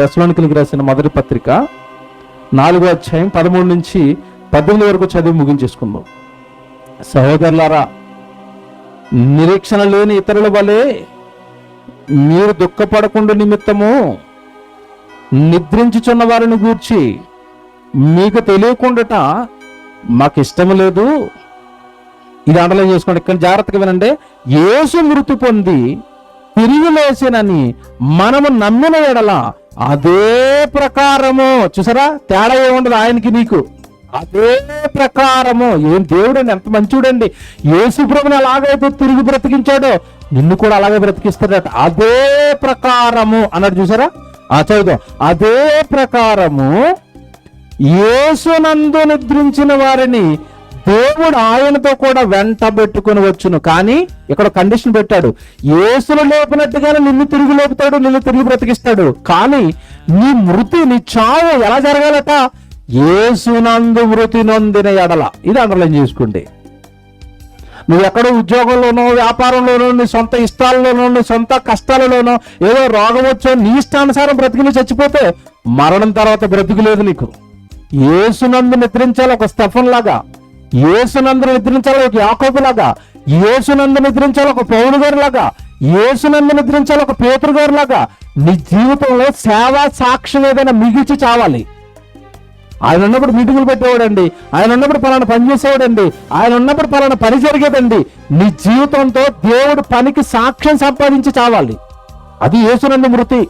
దశలోనికలకు రాసిన మొదటి పత్రిక నాలుగో అధ్యాయం పదమూడు నుంచి పద్దెనిమిది వరకు చదివి ముగించేసుకుందాం. సహోదరులారా నిరీక్షణ లేని ఇతరుల వలె మీరు దుఃఖపడకుండా నిమిత్తము నిద్రించుచున్న వారిని గూర్చి మీకు తెలియకుండాట మాకు ఇష్టం లేదు. ఇది అండర్లైన్ చేసుకోండి. ఇక్కడ జాగ్రత్తగా వినండి. యేసు మృతి పొంది తిరిగి లేచినని మనము నమ్మిన ఎడలా అదే ప్రకారము. చూసారా? తేడా ఏముండదు ఆయనకి నీకు. అదే ప్రకారము. ఏం దేవుడు అండి ఎంత మంచివాడండి యేసుప్రభుని ఎలాగైతే తిరిగి బ్రతికించాడో నిన్ను కూడా అలాగే బ్రతికిస్తాడట. అదే ప్రకారము అన్నాడు చూసారా? ఆ చదువుదాం. అదే ప్రకారము యేసునందు నిద్రించిన వారిని దేవుడు ఆయనతో కూడా వెంట పెట్టుకుని వచ్చును. కానీ ఇక్కడ కండిషన్ పెట్టాడు. ఏసులు లేపినట్టుగానే నిన్ను తిరిగి లేపుతాడు నిన్ను తిరిగి బ్రతికిస్తాడు. కానీ నీ మృతి నీ చావు ఎలా జరగాలట? ఏసునందు మృతి నొందిన ఎడల. ఇది అండర్లైన్ చేసుకుంటే నువ్వు ఎక్కడో ఉద్యోగంలోనో వ్యాపారంలోనో నీ సొంత ఇష్టాలలోనో నీ సొంత కష్టాలలోనో ఏదో రోగం వచ్చో నీ ఇష్టానుసారం బ్రతికి చచ్చిపోతే మరణం తర్వాత బ్రతికి నీకు. ఏసునందు నిద్రించాలి ఒక స్టెఫన్ లాగా ఏసునందు నిద్రించాలి ఒక యాకోబు లాగా ఏసునందు నిద్రించాలి ఒక పౌరు గారు లాగా ఏసునందు నిద్రించాలి ఒక పేతురు గారు లాగా నీ జీవితంలో సేవా సాక్ష్యం ఏదైనా మిగిల్చి చావాలి. ఆయన ఉన్నప్పుడు మీటింగులు పెట్టేవాడండి ఆయన ఉన్నప్పుడు పలానా పని చేసేవాడండి ఆయన ఉన్నప్పుడు పలానా పని జరిగేదండి. నీ జీవితంతో దేవుడు పనికి సాక్ష్యం సంపాదించి చావాలి. అది యేసునందు మృతి.